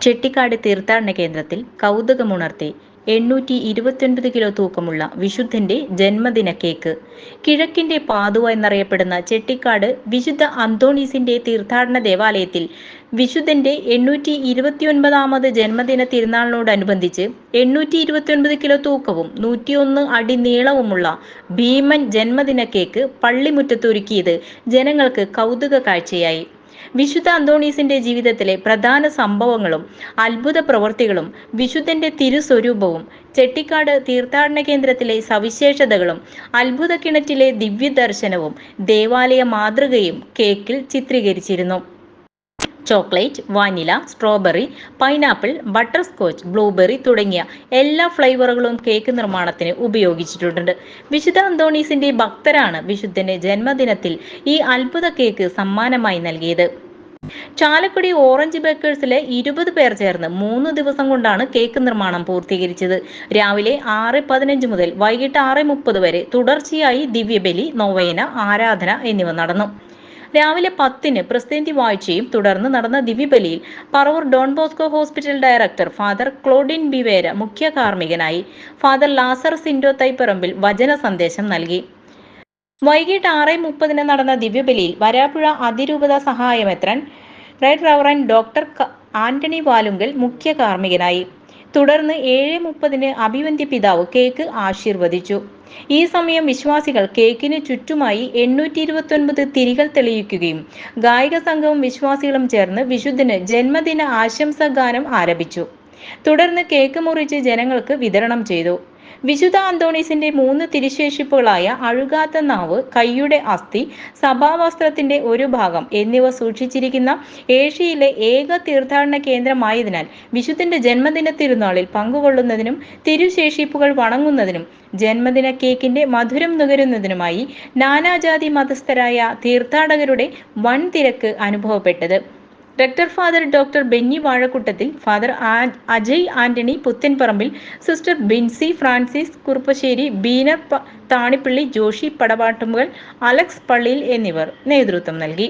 ചെട്ടിക്കാട് തീർത്ഥാടന കേന്ദ്രത്തിൽ കൗതുകമുണർത്തി എണ്ണൂറ്റി ഇരുപത്തിയൊൻപത് കിലോ തൂക്കമുള്ള വിശുദ്ധന്റെ ജന്മദിന കേക്ക്. കിഴക്കിന്റെ പാതുവ എന്നറിയപ്പെടുന്ന ചെട്ടിക്കാട് വിശുദ്ധ അന്തോണീസിന്റെ തീർത്ഥാടന ദേവാലയത്തിൽ വിശുദ്ധന്റെ എണ്ണൂറ്റി ഇരുപത്തിയൊൻപതാമത് ജന്മദിന തിരുനാളിനോടനുബന്ധിച്ച് എണ്ണൂറ്റി ഇരുപത്തിയൊൻപത് കിലോ തൂക്കവും നൂറ്റിയൊന്ന് അടി നീളവുമുള്ള ഭീമൻ ജന്മദിന കേക്ക് പള്ളിമുറ്റത്തൊരുക്കിയത് ജനങ്ങൾക്ക് കൗതുക കാഴ്ചയായി വിശുദ്ധ അന്തോണീസിന്റെ ജീവിതത്തിലെ പ്രധാന സംഭവങ്ങളും അത്ഭുത പ്രവൃത്തികളും വിശുദ്ധന്റെ തിരുസ്വരൂപവും ചെട്ടിക്കാട് തീർത്ഥാടന കേന്ദ്രത്തിലെ സവിശേഷതകളും അത്ഭുത കിണറ്റിലെ ദിവ്യദർശനവും ദേവാലയ മാതൃകയും കേക്കിൽ ചിത്രീകരിച്ചിരുന്നു. Chocolate vanilla strawberry pineapple butterscotch blueberry തുടങ്ങിയ എല്ലാ ഫ്ലേവറുകളും കേക്ക് നിർമ്മാണത്തിന് ഉപയോഗിച്ചിട്ടുണ്ട്. വിശുദ്ധ അന്തോണീസിന്റെ ഭക്തരാണ് വിശുദ്ധന്റെ ജന്മദിനത്തിൽ ഈ അത്ഭുത കേക്ക് സമ്മാനമായി നൽകിയത്. ചാലക്കുടി ഓറഞ്ച് ബേക്കേഴ്സിലെ ഇരുപത് പേർ ചേർന്ന് മൂന്ന് ദിവസം കൊണ്ടാണ് കേക്ക് നിർമ്മാണം പൂർത്തീകരിച്ചത്. രാവിലെ ആറ് പതിനഞ്ച് മുതൽ വൈകിട്ട് ആറ് മുപ്പത് വരെ തുടർച്ചയായി ദിവ്യബലി നൊവേന ആരാധന എന്നിവ നടന്നു. രാവിലെ പത്തിന് പ്രസിദ്ധി വാഴ്ചയും തുടർന്ന് നടന്ന ദിവ്യബലിയിൽ Paravur Don Bosco hospital director father Claudin Bivera മുഖ്യ കാർമ്മികനായി. ഫാദർ ലാസർ സിൻഡോ തൈപ്പറമ്പിൽ വചന സന്ദേശം നൽകി. വൈകിട്ട് ആറ് മുപ്പതിന് നടന്ന ദിവ്യബലിയിൽ വരാപ്പുഴ അതിരൂപത സഹായമെത്രൻ right reverend doctor Antony Valungal മുഖ്യ കാർമ്മികനായി. തുടർന്ന് ഏഴ് മുപ്പതിന് അഭിവന്ധ്യ പിതാവ് കേക്ക് ആശീർവദിച്ചു. ഈ സമയം വിശ്വാസികൾ കേക്കിന് ചുറ്റുമായി എണ്ണൂറ്റി ഇരുപത്തൊൻപത് തിരികൾ തെളിയിക്കുകയും ഗായിക സംഘവും വിശ്വാസികളും ചേർന്ന് വിശുദ്ധന് ജന്മദിന ആശംസ ഗാനം ആരംഭിച്ചു. തുടർന്ന് കേക്ക് മുറിച്ച് ജനങ്ങൾക്ക് വിതരണം ചെയ്തു. വിശുദ്ധ അന്തോണീസിന്റെ മൂന്ന് തിരുശേഷിപ്പുകളായ അഴുകാത്ത നാവ് കൈയുടെ അസ്ഥി സഭാവസ്ത്രത്തിന്റെ ഒരു ഭാഗം എന്നിവ സൂക്ഷിച്ചിരിക്കുന്ന ഏഷ്യയിലെ ഏക തീർത്ഥാടന കേന്ദ്രമായതിനാൽ വിശുദ്ധന്റെ ജന്മദിന തിരുനാളിൽ പങ്കുകൊള്ളുന്നതിനും തിരുശേഷിപ്പുകൾ വണങ്ങുന്നതിനും ജന്മദിന കേക്കിന്റെ മധുരം നുകരുന്നതിനുമായി നാനാജാതി മതസ്ഥരായ തീർത്ഥാടകരുടെ വൻ തിരക്ക് അനുഭവപ്പെട്ടത്. Rector father doctor Benny Vazhakuttathil father Ajay Antony Puthenparambil sister Binsy Francis Kuruppassery Beena Thanippally Joshy പടവാട്ടുമ്പുകൾ Alex പള്ളിയിൽ എന്നിവർ നേതൃത്വം നൽകി.